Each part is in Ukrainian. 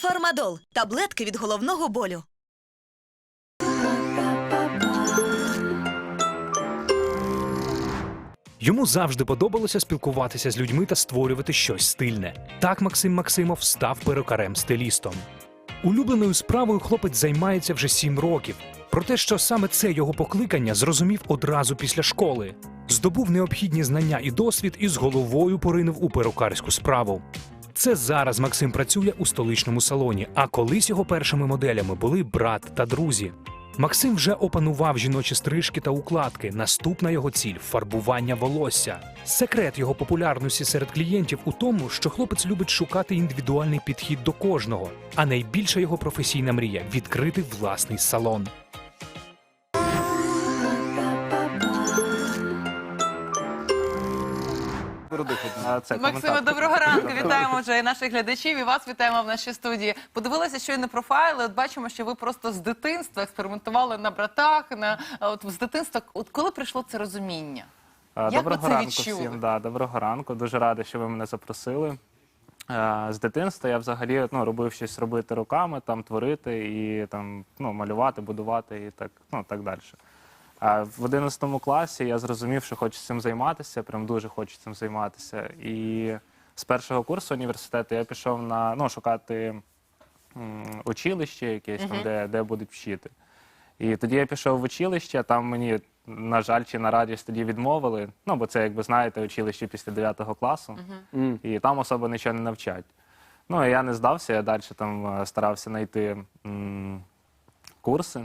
Фармадол таблетки від головного болю. Йому завжди подобалося спілкуватися з людьми та створювати щось стильне. Так Максим Максимов став перукарем-стилістом. Улюбленою справою хлопець займається вже сім років. Про те, що саме це його покликання, зрозумів одразу після школи. Здобув необхідні знання і досвід і з головою поринув у перукарську справу. Це зараз Максим працює у столичному салоні, а колись його першими моделями були брат та друзі. Максим вже опанував жіночі стрижки та укладки. Наступна його ціль фарбування волосся. Секрет його популярності серед клієнтів у тому, що хлопець любить шукати індивідуальний підхід до кожного. А найбільша його професійна мрія відкрити власний салон. А, Це Максиме, доброго ранку. Вітаємо вже і наших глядачів, і вас вітаємо в нашій студії. Подивилася щойно профайли. От бачимо, що ви просто з дитинства експериментували на братах. На от з дитинства, от коли прийшло це розуміння? Як ви Доброго це ранку відчули? всім. Да, доброго ранку. Дуже радий, що ви мене запросили. З дитинства я взагалі ну, робив щось робити руками, там творити і там ну, малювати, будувати і так, ну, так далі. А в 11 класі я зрозумів, що хочу цим займатися, прям дуже хочу цим займатися. І з першого курсу університету я пішов на ну, шукати м, училище якесь, там, де, де будуть вчити. І тоді я пішов в училище, там мені, на жаль, чи на радість тоді відмовили. Ну, бо це, як ви знаєте, училище після 9 класу, і там особо нічого не навчать. Ну, і я не здався, я далі там е, старався знайти м, курси.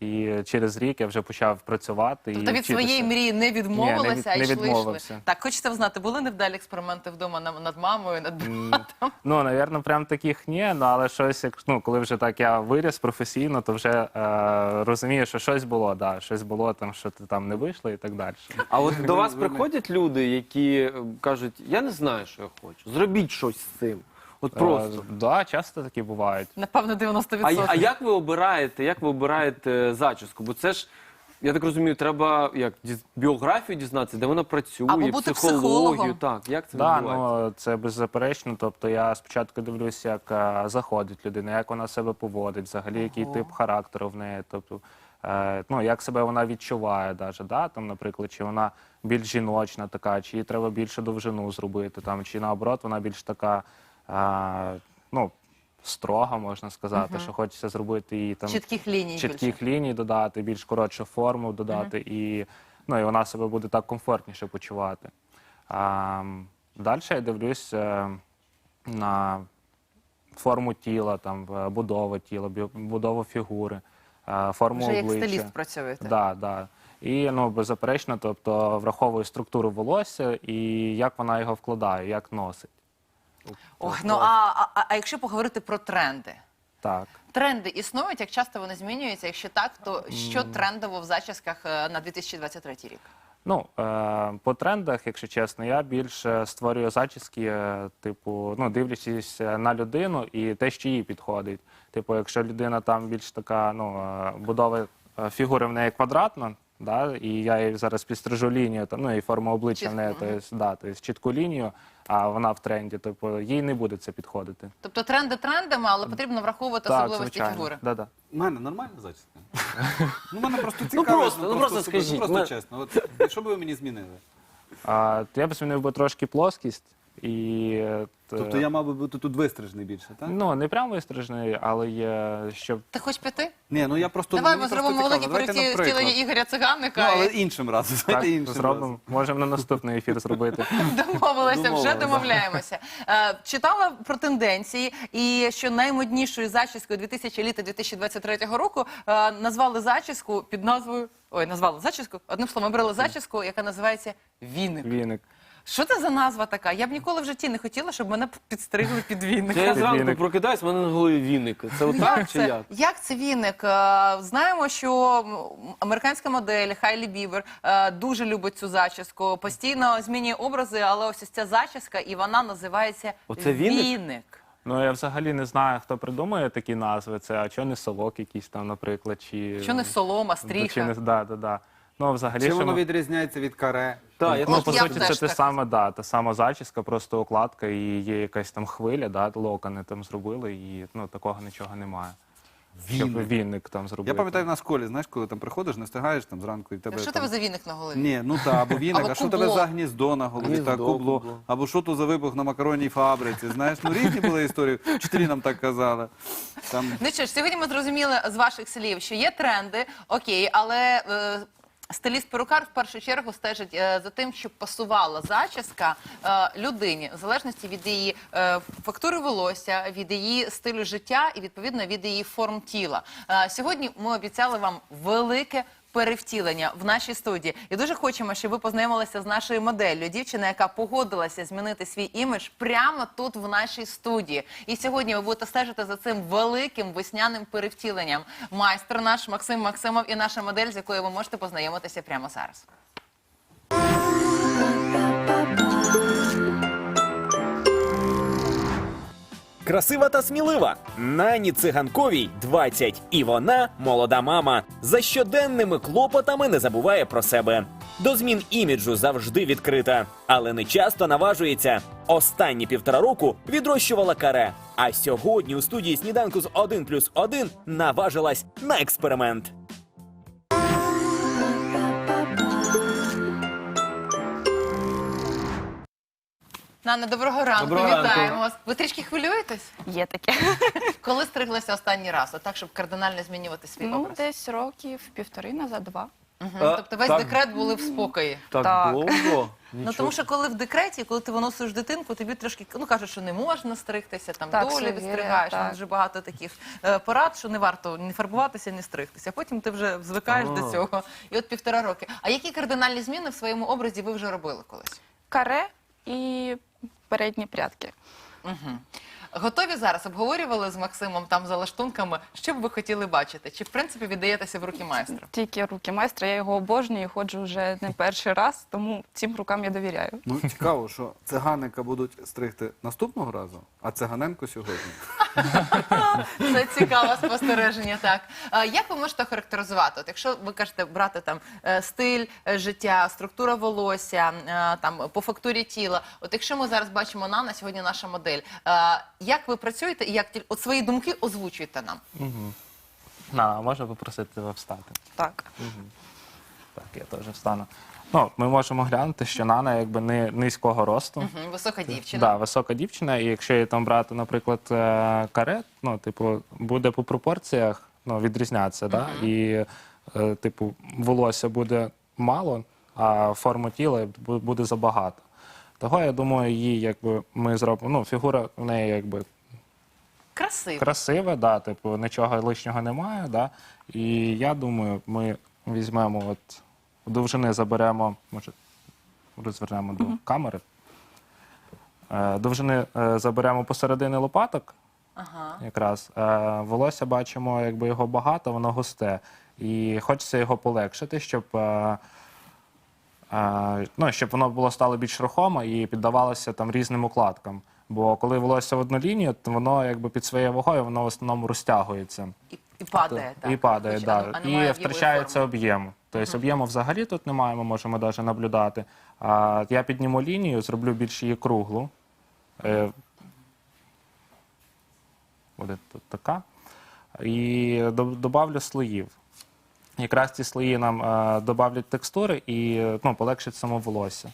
І через рік я вже почав працювати. Тобто і від своєї мрії не відмовилися, Ні, не від- а не йшли, йшли. Так, хочеться знати, були невдалі експерименти вдома на- над мамою, над братом? Ну, напевно, прям таких ні, ну, але щось, як, ну, коли вже так я виріс професійно, то вже е, розумію, що щось було, да, щось було там, що ти там не вийшло і так далі. А от до вас приходять люди, які е, кажуть, я не знаю, що я хочу. Зробіть щось з цим. От просто. Е, да, часто такі бувають. Напевно, 90%. А, а як ви обираєте, як ви обираєте зачіску? Бо це ж, я так розумію, треба як діз- біографію дізнатися, де вона працює, Або бути психологію. Так, як це Да, відбувається? ну це беззаперечно. Тобто я спочатку дивлюся, як е, заходить людина, як вона себе поводить, взагалі який тип характеру в неї. Тобто, е, ну як себе вона відчуває, даже, да? там, наприклад, чи вона більш жіночна така, чи їй треба більше довжину зробити, там, чи наоборот, вона більш така, е, ну. Строга, можна сказати, що хочеться зробити її там Чітких ліній чітких більше. ліній додати, більш коротшу форму додати, і, ну, і вона себе буде так комфортніше почувати. А, далі я дивлюсь е, на форму тіла, там, е, будову тіла, бі- будову фігури, е, форму Вже як обличчя. стиліст працюєте. Да, да. І ну, беззаперечно, тобто враховую структуру волосся і як вона його вкладає, як носить. Ох, ну а, а, а якщо поговорити про тренди? Так. Тренди існують, як часто вони змінюються? Якщо так, то що трендово в зачісках е, на 2023 рік? Ну, е, по трендах, якщо чесно, я більше створюю зачіски, е, типу, ну, дивлячись е, на людину і те, що їй підходить. Типу, якщо людина там більш така, ну, е, будови е, фігури в неї квадратна, да, і я їй зараз підстрижу лінію, то, ну, і форма обличчя в неї, то есть, да, то есть, чітку лінію, а вона в тренді, типу, їй не буде це підходити. Тобто тренди трендами, але потрібно враховувати особливості фігури. Да, да. У мене нормальна зачіска? Ну, мене просто цікаво. просто, ну, просто особисто, скажіть, Просто ми- чесно. От, що би ви мені змінили? А, то я б змінив би трошки плоскість і. е, Тобто я мав би бути тут вистрижений більше, так? Ну, не прямо вистрижений, але є, щоб Ти хочеш піти? Ні, ну я просто Давай мені ми просто зробимо цікаво. велике Давайте, перевтілення наприклад. Ігоря Ну, Циганика. але і іншим разом. так Давайте іншим зробимо. разом. Можемо на наступний ефір зробити. Домовилися, вже Домовилися. домовляємося. Е, читала про тенденції, і що наймоднішою зачіскою 2000 літа 2023 року е, назвали зачіску під назвою. Ой, назвали зачіску. Одним словом, обрали зачіску, яка називається віник. Віник. Що це за назва така? Я б ніколи в житті не хотіла, щоб мене підстригли під Це я зранку Віник. прокидаюсь, в мене на голові віники. Це отак чи як? як це віник? Е, Знаємо, що м, американська модель Хайлі Бівер е, дуже любить цю зачіску, постійно змінює образи, але ось ця зачіска, і вона називається Оце віник? віник. Ну я взагалі не знаю, хто придумує такі назви. Це а чого не совок якийсь там, наприклад, чи Що не солома, Чи стріха. не да, да, да. Ну взагалі Чи що воно ми- відрізняється від каре? Так, я ну, теж по б суті, теж це те так. саме, да, та сама зачіска, просто укладка, і є якась там хвиля, да, локони там зробили, і ну, такого нічого немає. Щоб Вінник. вінник там зробити. Я пам'ятаю в нас в школі, знаєш, коли там приходиш, не встигаєш там зранку і тебе. Що там... тебе за віник на голові? Ні, ну та, або віник, Або а що кубло. тебе за гніздо на голові, Гніздо, так, кубло, кубло. або що то за вибух на макаронній фабриці, знаєш, ну різні були історії, вчителі нам так казали. Там... Ну що ж, сьогодні ми зрозуміли з ваших слів, що є тренди, окей, але е, стиліст-перукар в першу чергу стежить е, за тим, щоб пасувала зачіска е, людині, в залежності від її е, фактури волосся, від її стилю життя і відповідно від її форм тіла. Сьогодні ми обіцяли вам велике. Перевтілення в нашій студії, і дуже хочемо, щоб ви познайомилися з нашою моделлю. Дівчина, яка погодилася змінити свій імідж прямо тут в нашій студії. І сьогодні ви будете стежити за цим великим весняним перевтіленням. Майстер наш Максим Максимов і наша модель, з якою ви можете познайомитися прямо зараз. Красива та смілива. Нані циганковій 20. І вона молода мама. За щоденними клопотами не забуває про себе. До змін іміджу завжди відкрита, але не часто наважується. Останні півтора року відрощувала каре. А сьогодні у студії сніданку з 1 плюс 1 наважилась на експеримент. Нана, доброго ранку. Доброго ранку. Вітаємо вас. Ви трішки хвилюєтесь? Є таке. Коли стриглися останній раз? Отак, щоб кардинально змінювати свій Ну, образ? десь років півтори назад, два. Мгм. А, Тобто весь так. декрет були в спокої. Так, Так. довго? Ну тому що коли в декреті, коли ти виносиш дитинку, тобі трошки ну кажуть, що не можна стригтися, там Так, долі відстригаєш. так. Там дуже багато таких е, порад, що не варто ні фарбуватися, ні стригтися. Потім ти вже звикаєш до А. цього. І от півтора роки. А які кардинальні зміни в своєму образі ви вже робили колись? Каре і передні прядки. Угу. Готові зараз обговорювали з Максимом там за лаштунками, що б ви хотіли бачити? Чи в принципі віддаєтеся в руки майстра? Тільки руки майстра, я його обожнюю і ходжу вже не перший раз, тому цим рукам я довіряю. Ну, цікаво, що циганика будуть стригти наступного разу, а циганенко сьогодні. Це цікаве спостереження. Так як ви можете характеризувати? От якщо ви кажете брати там е, стиль е, життя, структура волосся, е, там по фактурі тіла. От якщо ми зараз бачимо Нана, сьогодні наша модель. Як ви працюєте і як от свої думки озвучуєте нам? На, можна попросити тебе встати? Так. Так, я теж встану. Ну, ми можемо глянути, що Нана якби не низького росту. Мгм, Висока дівчина. Да, висока дівчина, і якщо її там брати, наприклад, е, карет, ну, типу, буде по пропорціях ну, відрізнятися, да? і, е, типу, волосся буде мало, а форму тіла бу- буде забагато. Того, я думаю, її якби ми зробимо. Ну, фігура в неї якби Красиво. красива, да, типу, нічого лишнього немає. Да? І я думаю, ми візьмемо от довжини заберемо, може, розвернемо до камери. Е, довжини е, заберемо посередині лопаток. Ага. Якраз е, волосся бачимо, якби його багато, воно густе. І хочеться його полегшити, щоб, е, е, ну, щоб воно було стало більш рухоме і піддавалося там різним укладкам. Бо коли волосся в одну лінію, то воно якби під своєю вагою воно в основному розтягується. І, і падає. так. І падає, Хоч, да. а- а немає і в втрачається форми. об'єм. Тобто об'єму взагалі тут немає, ми можемо навіть наблюдати. Я підніму лінію, зроблю більш її круглу. Е, буде тут така. І додавлю слоїв. Якраз ці слої нам додавлять текстури і ну, полегшать само волосся.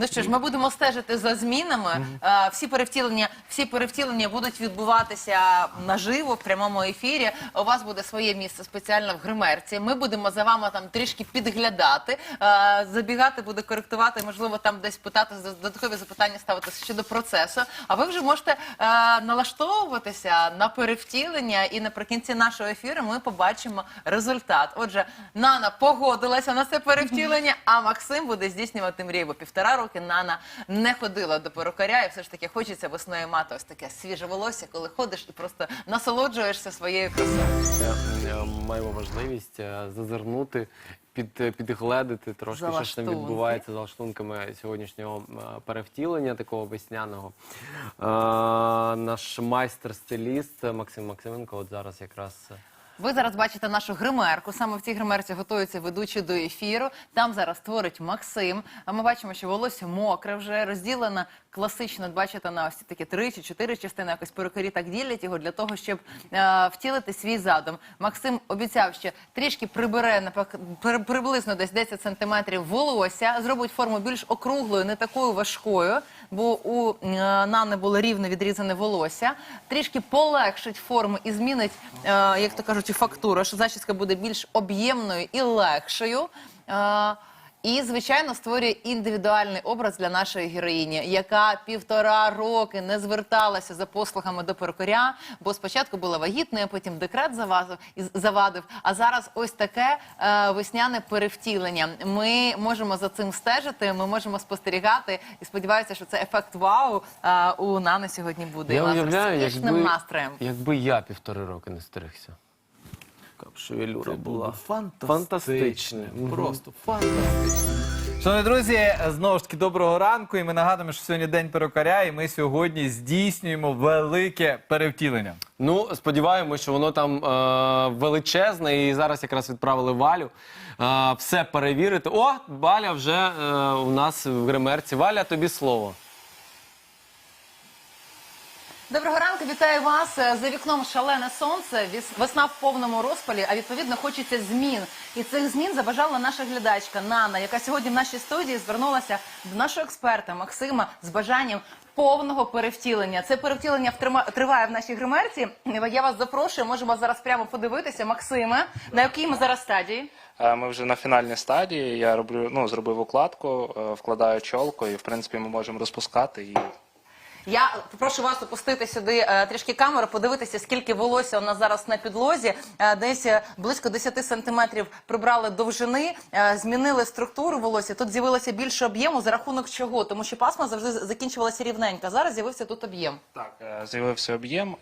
Ну що ж, ми будемо стежити за змінами. Е, Всі перевтілення, всі перевтілення будуть відбуватися наживо в прямому ефірі. У вас буде своє місце спеціально в гримерці. Ми будемо за вами там трішки підглядати, е, забігати, буде коректувати, можливо, там десь питати додаткові запитання ставити щодо процесу. А ви вже можете е, налаштовуватися на перевтілення, і наприкінці нашого ефіру ми побачимо результат. Отже, Нана погодилася на це перевтілення, а Максим буде здійснювати мрію. Бо півтора роки Нана не ходила до перукаря, і все ж таки хочеться весною мати ось таке свіже волосся, коли ходиш і просто насолоджуєшся своєю красою. Е, Маємо можливість е, зазирнути, під, е, підгледати трошки, що ж там відбувається за лаштунками сьогоднішнього е, перевтілення такого весняного. Е, Наш майстер-стиліст Максим Максименко от зараз якраз е, Ви зараз бачите нашу гримерку. Саме в цій гримерці готуються ведучі до ефіру. Там зараз творить Максим. А ми бачимо, що волосся мокре вже розділено класично. Бачите, на ось такі три чи чотири частини. Якось перукарі так ділять його для того, щоб е, втілити свій задум. Максим обіцяв, що трішки прибере напак- при- приблизно десь 10 сантиметрів волосся, зробить форму більш округлою, не такою важкою, бо у е, Нани було рівно відрізане волосся. Трішки полегшить форму і змінить, е, як то кажуть, фактуру, що зачіска буде більш об'ємною і легшою. І, звичайно, створює індивідуальний образ для нашої героїні, яка півтора роки не зверталася за послугами до перукаря, бо спочатку була вагітною, потім декрет завадив. А зараз ось таке е, весняне перевтілення. Ми можемо за цим стежити, ми можемо спостерігати і сподіваюся, що це ефект вау е, у Нани сьогодні буде. Я уявляю, якби, настроєм. якби я півтори роки не стригся. Шевелюра була. Фантастично. Фантастичне. Просто фантастично. Шановні друзі, знову ж таки доброго ранку. І ми нагадуємо, що сьогодні день перукаря, і ми сьогодні здійснюємо велике перевтілення. Ну, сподіваємось, що воно там е, величезне, і зараз якраз відправили Валю. Е, все перевірити. О, Валя вже е, у нас в гримерці. Валя, тобі слово. Доброго ранку, вітаю вас. Е, За вікном шалене сонце, весна в повному розпалі, а відповідно хочеться змін. І цих змін забажала наша глядачка Нана, яка сьогодні в нашій студії звернулася до нашого експерта Максима з бажанням повного перевтілення. Це перевтілення триває в нашій гримерці. Я вас запрошую, можемо зараз прямо подивитися. Максиме, на якій ми зараз стадії? Е, Ми вже на фінальній стадії. Я роблю, ну, зробив укладку, е, вкладаю чолку, і в принципі ми можемо розпускати і Я прошу вас опустити сюди е, трішки камеру, подивитися, скільки волосся у нас зараз на підлозі. Е, десь е, близько 10 сантиметрів прибрали довжини, змінили структуру волосся. Тут з'явилося більше об'єму за рахунок чого? Тому що пасма завжди закінчувалася рівненько. Зараз з'явився тут об'єм. Так, з'явився об'єм.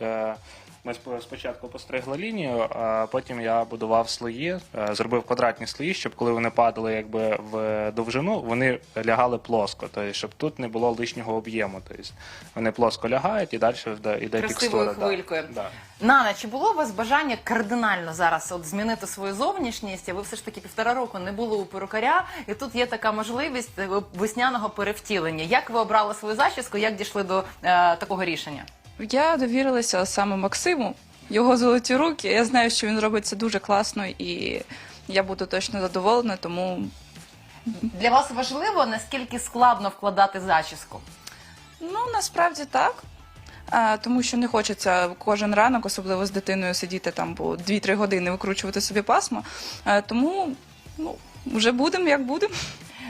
Ми сп- спочатку постригли лінію, а потім я будував слої, е, зробив квадратні слої, щоб коли вони падали якби в довжину, вони лягали плоско, тобто, щоб тут не було лишнього об'єму. Тобто вони плоско лягають і далі йде, йде Красивою текстура. хвилькою. Да. Нана, чи було у вас бажання кардинально зараз от змінити свою зовнішність? Ви все ж таки півтора року не були у перукаря, і тут є така можливість е, весняного перевтілення. Як ви обрали свою зачіску? Як дійшли до е, такого рішення? Я довірилася саме Максиму, його золоті руки. Я знаю, що він робить це дуже класно, і я буду точно задоволена, тому Для вас важливо наскільки складно вкладати зачіску? ну насправді так. А, тому що не хочеться кожен ранок, особливо з дитиною, сидіти там по 2-3 години, викручувати собі пасмо. А, тому ну, вже будемо, як будемо.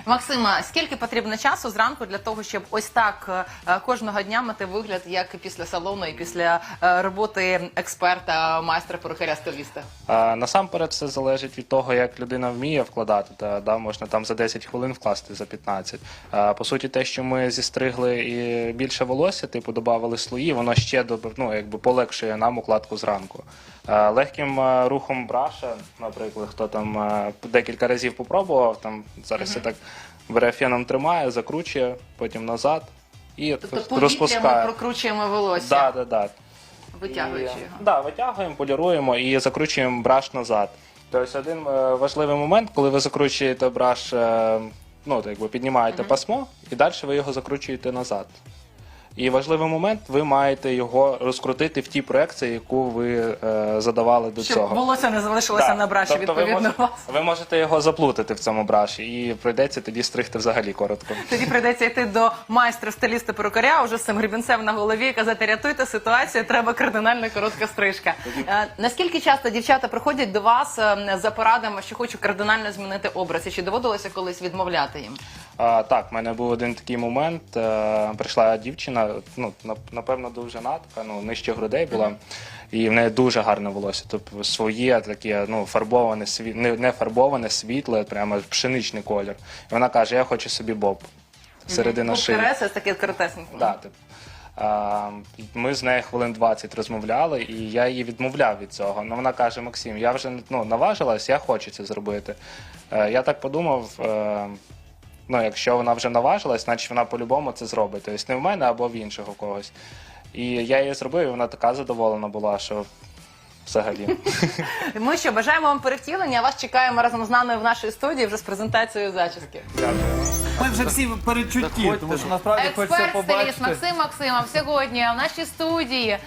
Максима, скільки потрібно часу зранку для того, щоб ось так е, е, кожного дня мати вигляд, як після салону і після е, роботи експерта, майстра перукаря стиліста? А, насамперед все залежить від того, як людина вміє вкладати. Та, да, можна там за 10 хвилин вкласти за 15. А, по суті, те, що ми зістригли і більше волосся, типу додавали слої, воно ще доб- ну, якби полегшує нам укладку зранку. А, легким а, рухом браша, наприклад, хто там а, декілька разів попробував, там зараз я так бере феном тримає, закручує, потім назад і Тобто повітря ми розпускає. прокручуємо волосся, Да, да, да. витягуючи І, його. Да, витягуємо, поліруємо і закручуємо браш назад. Тобто один е, важливий момент, коли ви закручуєте браш, е, ну, так якби піднімаєте пасмо, і далі ви його закручуєте назад. І важливий момент, ви маєте його розкрутити в тій проекції, яку ви е, задавали до Щоб цього. волосся не залишилося Так. на браші, тобто ви відповідно можете, вас. ви можете його заплутати в цьому браші, і прийдеться тоді стригти взагалі коротко. Тоді прийдеться йти до майстра стиліста перукаря уже з цим грібінцем на голові і казати, рятуйте ситуацію, треба кардинально коротка стрижка. Е, наскільки часто дівчата приходять до вас е, за порадами, що хочу кардинально змінити образ, і чи доводилося колись відмовляти їм? А, так, в мене був один такий момент. Е, прийшла дівчина, ну, напевно, довжина така, ну, нижче грудей була. І в неї дуже гарне волосся. Тобто своє таке, ну, фарбоване, сві... не, не фарбоване, світле, прямо пшеничний колір. І вона каже, я хочу собі боб. Середина шиї. Це таке коротесеньке. Да, тип. Ми з нею хвилин 20 розмовляли, і я її відмовляв від цього. Ну, вона каже: Максим, я вже ну, наважилась, я хочу це зробити. Е, я так подумав. Ну, якщо вона вже наважилась, значить вона по-любому це зробить. Тобто не в мене або в іншого когось. І я її зробив, і вона така задоволена була, що взагалі. Ми що, бажаємо вам перевтілення, вас чекаємо разом з нами в нашій студії вже з презентацією зачіски. Ми вже всі передчутті, Заходьте. тому що насправді хочеться Експерт стиліст побачити. Максим Максимов сьогодні в нашій студії е,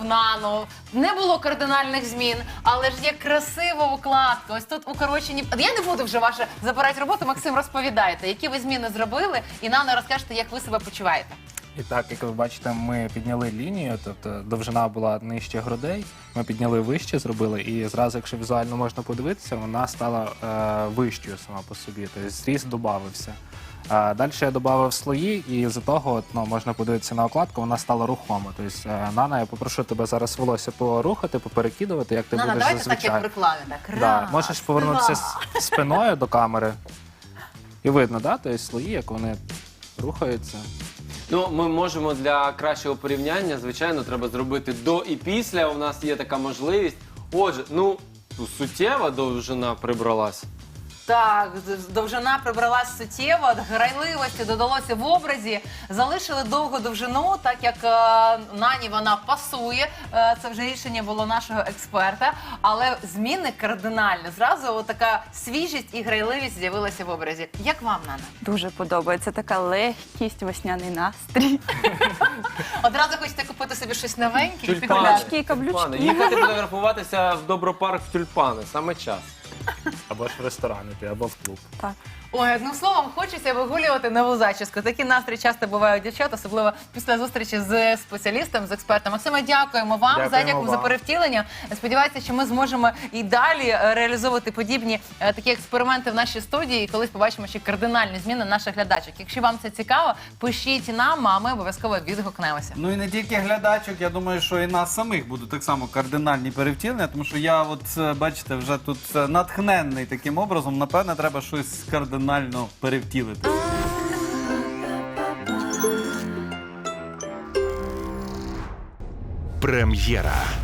в нану. Не було кардинальних змін, але ж є красива укладка. Ось тут укорочені. Я не буду вже ваше забирати роботу. Максим, розповідайте, які ви зміни зробили, і нано розкажете, як ви себе почуваєте. І так, як ви бачите, ми підняли лінію, тобто довжина була нижче грудей. Ми підняли вище, зробили, і зразу, якщо візуально можна подивитися, вона стала е, вищою сама по собі. Тобто зріст додався. А далі я додав слої, і з того от, ну, можна подивитися на окладку, вона стала рухома. Тобто, е, Нана, я попрошу тебе зараз волосся порухати, поперекидувати, як ти Нана, будеш давайте так, як. Так, Да, раз, можеш повернутися два. с- спиною до камери. І видно, да? тобто слої, як вони рухаються. Ну, ми можемо для кращого порівняння, звичайно, треба зробити до і після. У нас є така можливість. Отже, ну суттєва довжина прибралась. Так, довжина прибралась суттєво, грайливості додалося в образі. Залишили довгу довжину, так як е, нані вона пасує. Е, це вже рішення було нашого експерта. Але зміни кардинальні. Зразу така свіжість і грайливість з'явилася в образі. Як вам, Нана? Дуже подобається така легкість, весняний настрій. Одразу хочете купити собі щось новеньке і Тюльпани. Каблучки, каблучки. Тюльпани. Їхати фотографуватися в Добропарк в тюльпани. Саме час. Або ж в ресторани, або в клуб. Так. Ой, одним словом, хочеться вигулювати нову зачіску. Такі настрій часто бувають дівчат, особливо після зустрічі з спеціалістом, з експертом. Максиме, дякуємо вам Дякуємо за дякую за вам. перевтілення. Сподіваюся, що ми зможемо і далі е, реалізовувати подібні е, такі експерименти в нашій студії. І колись побачимо ще кардинальні зміни наших глядачок. Якщо вам це цікаво, пишіть нам, а ми обов'язково відгукнемося. Ну і не тільки глядачок, я думаю, що і нас самих будуть так само кардинальні перевтілення, тому що я, от е, бачите, вже тут е, натхненний таким образом. Напевне, треба щось кардинально перевтілити. Прем'єра.